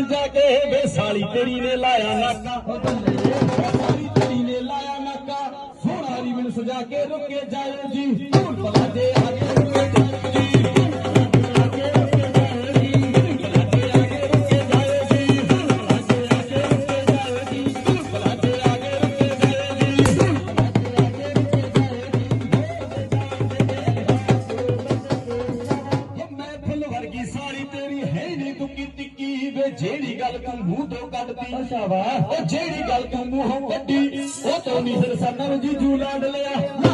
ਸਜਾ ਕੇ ਵੇ ਸਾਲੀ ਤੇਰੀ ਨੇ ਲਾਇਆ ਨਾਕਾ। ਉਹ ਬੱਲੇ ਸਾਰੀ ਤੇਰੀ ਨੇ ਲਾਇਆ ਨਾਕਾ। ਸੋਹਣਾ ਰੀਵਨ ਸਜਾ ਕੇ ਰੁਕੇ ਜਾਇਓ ਜੀ। ਧੂਲ ਭਲਾ ਦੇ ਜਿਹੜੀ ਗੱਲ ਤੂੰ ਮੂੰਹ ਤੋਂ ਕੱਢਦੀ ਅੱਛਾ ਵਾਹ ਉਹ ਜਿਹੜੀ ਗੱਲ ਤੂੰ ਮੂੰਹੋਂ ਕੱਢੀ, ਉਹ ਤੋਂ ਨਹੀਂ ਫਿਰ ਸਾਨੂੰ ਜੀ ਜੂ ਲਾਡ ਲਿਆ।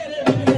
Get it.